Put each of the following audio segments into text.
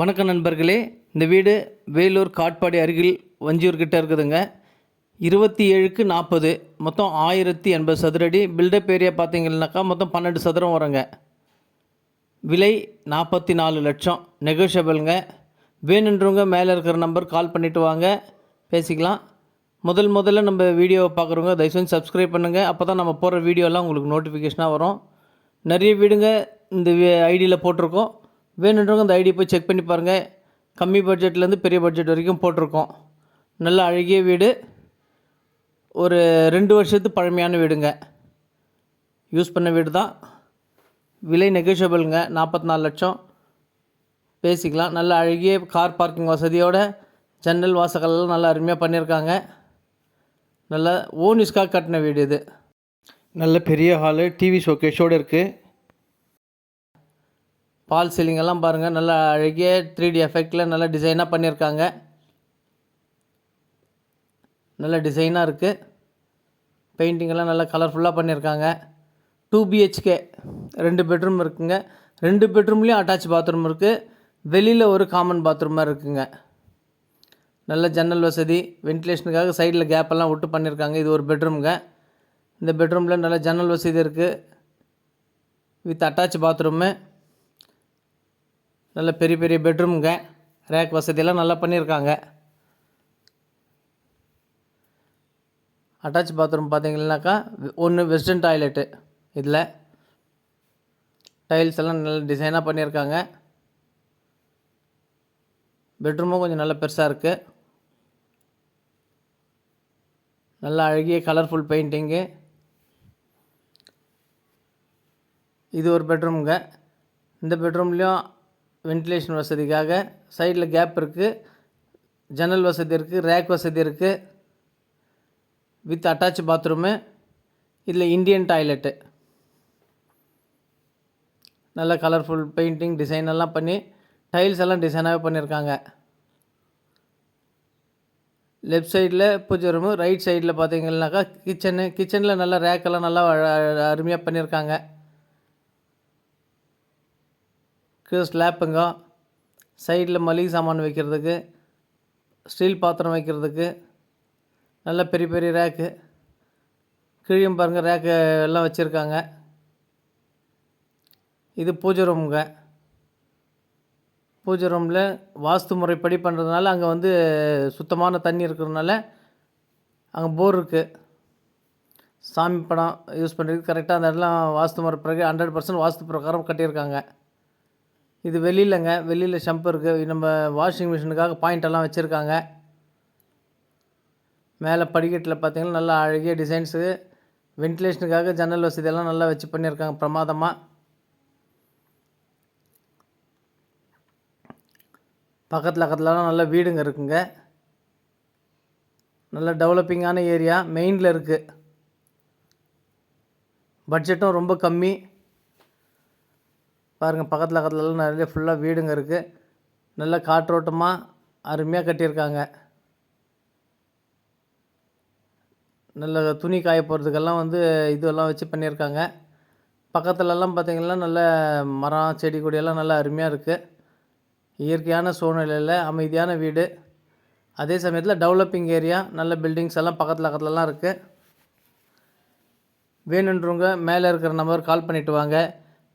வணக்கம் நண்பர்களே. இந்த வீடு வேலூர் காட்பாடி அருகில் வஞ்சியூர்கிட்ட இருக்குதுங்க. இருபத்தி ஏழுக்கு நாற்பது மொத்தம் ஆயிரத்தி எண்பது சதுரடி பில்டப் ஏரியா பார்த்தீங்கன்னாக்கா மொத்தம் பன்னெண்டு சதுரம் வருங்க. விலை நாற்பத்தி நாலு லட்சம். நெகோஷியபிளுங்க வேணுன்றவங்க மேலே இருக்கிற நம்பர் கால் பண்ணிவிட்டு வாங்க. பேசிக்கலாம். முதல் முதல்ல நம்ம வீடியோவை பார்க்குறவங்க தயவு செஞ்சு சப்ஸ்கிரைப் பண்ணுங்கள் அப்போ தான் நம்ம போடுற வீடியோலாம் உங்களுக்கு நோட்டிஃபிகேஷனாக வரும். நிறைய வீடுங்க இந்த ஐடியில் போட்டிருக்கோம். வேணுன்றவங்க அந்த ஐடி போய் செக் பண்ணி பாருங்கள் கம்மி பட்ஜெட்லேருந்து பெரிய பட்ஜெட் வரைக்கும் போட்டிருக்கோம். நல்ல அழகிய வீடு. ஒரு ரெண்டு வருஷத்து பழமையான வீடுங்க. யூஸ் பண்ண வீடு தான் விலை நெகோஷியபிளுங்க நாற்பத்தி நாலு லட்சம். பேசிக்கலாம். நல்ல அழகிய கார் பார்க்கிங் வசதியோட ஜன்னல் வாசகலெல்லாம் நல்லா அருமையாக பண்ணியிருக்காங்க. நல்ல ஓனிஸ்க்காக கட்டின வீடு இது. நல்ல பெரிய ஹாலு டிவி ஷோகேஷோடு இருக்குது பால் சீலிங்கெல்லாம் பாருங்கள் நல்லா அழகிய த்ரீ டி எஃபெக்டில் நல்லா டிசைனாக பண்ணியிருக்காங்க நல்ல டிசைனாக இருக்குது பெயிண்டிங்கெல்லாம் நல்லா கலர்ஃபுல்லாக பண்ணியிருக்காங்க டூ பிஹெச்கே ரெண்டு பெட்ரூம் இருக்குங்க. ரெண்டு பெட்ரூம்லேயும் அட்டாச் பாத்ரூம் இருக்குது வெளியில் ஒரு காமன் பாத்ரூமாக இருக்குங்க. நல்ல ஜன்னல் வசதி வென்டிலேஷனுக்காக சைடில் கேப்பெல்லாம் விட்டு பண்ணியிருக்காங்க இது ஒரு பெட்ரூம்ங்க இந்த பெட்ரூமில் நல்ல ஜன்னல் வசதி இருக்குது வித் அட்டாச் பாத்ரூமு நல்ல பெரிய பெரிய பெட்ரூமுங்க. ரேக் வசதியெல்லாம் நல்லா பண்ணியிருக்காங்க. அட்டாச் பாத்ரூம் பார்த்தீங்கன்னாக்கா ஒன்று வெஸ்டர்ன் டாய்லெட்டு இதில். டைல்ஸ் எல்லாம் நல்ல டிசைனாக பண்ணியிருக்காங்க. பெட்ரூமும் கொஞ்சம் நல்ல பெருசாக இருக்குது நல்லா அழகிய கலர்ஃபுல் பெயிண்டிங்கு இது ஒரு பெட்ரூமுங்க. இந்த பெட்ரூம்லேயும் வென்டிலேஷன் வசதிக்காக சைடில் கேப் இருக்குது ஜன்னல் வசதி இருக்குது ரேக் வசதி இருக்குது வித் அட்டாச் பாத்ரூமு இதில் இந்தியன் டாய்லெட்டு. நல்ல கலர்ஃபுல் பெயிண்டிங் டிசைன் எல்லாம் பண்ணி டைல்ஸ் எல்லாம் டிசைனாகவே பண்ணியிருக்காங்க லெஃப்ட் சைடில் பூஜை ரூமு ரைட் சைடில் பார்த்தீங்கன்னாக்கா கிச்சனு கிச்சனில் நல்லா ரேக்கெல்லாம் நல்லா அருமையாக பண்ணியிருக்காங்க கீழே ஸ்லாப்புங்க. சைடில் மளிகை சாமான் வைக்கிறதுக்கு ஸ்டீல் பாத்திரம் வைக்கிறதுக்கு நல்ல பெரிய பெரிய ரேக்கு. கீழே பாருங்கள் ரேக்கு எல்லாம் வச்சுருக்காங்க. இது பூஜை ரூமுங்க. பூஜை ரூமில் வாஸ்து முறைப்படி பண்ணுறதுனால அங்கே வந்து சுத்தமான தண்ணி இருக்கிறதுனால அங்கே போர் இருக்குது சாமி படம் யூஸ் பண்ணுறதுக்கு கரெக்டாக அந்த இடம்லாம் வாஸ்து முறை பிறகு ஹண்ட்ரட் பர்சன்ட் வாஸ்து பிரகாரம் கட்டியிருக்காங்க. இது வெளியிலங்க வெளியில் ஷம்ப் இருக்குது நம்ம வாஷிங் மிஷினுக்காக பாயிண்ட் எல்லாம் வச்சுருக்காங்க. மேலே படிக்கட்டில் பார்த்தீங்கன்னா நல்லா அழகிய டிசைன்ஸு வென்டிலேஷனுக்காக ஜன்னல் வசதியெல்லாம் நல்லா வச்சு பண்ணியிருக்காங்க பிரமாதமாக பக்கத்தில் பக்கத்துலலாம் நல்ல வீடுங்க இருக்குங்க. நல்ல டெவலப்பிங்கான ஏரியா மெயினில் இருக்குது பட்ஜெட்டும் ரொம்ப கம்மி. பாருங்கள் பக்கத்தில் பக்கத்துலலாம் நிறைய ஃபுல்லாக வீடுங்க இருக்குது நல்ல காற்றோட்டமாக அருமையாக கட்டியிருக்காங்க. நல்ல துணி காய போகிறதுக்கெல்லாம் வந்து இதெல்லாம் வச்சு பண்ணியிருக்காங்க. பக்கத்துலலாம் பார்த்திங்கன்னா நல்ல மரம் செடி கொடியெல்லாம் நல்லா அருமையாக இருக்குது இயற்கையான சூழ்நிலையில் அமைதியான வீடு. அதே சமயத்தில் டெவலப்பிங் ஏரியா நல்ல பில்டிங்ஸ் எல்லாம் பக்கத்தில் பக்கத்துலலாம் இருக்குது வேணுன்றவங்க மேலே இருக்கிற நம்பர் கால் பண்ணிவிட்டு வாங்க.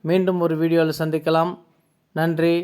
மீண்டும் ஒரு வீடியோவில் சந்திக்கலாம். நன்றி.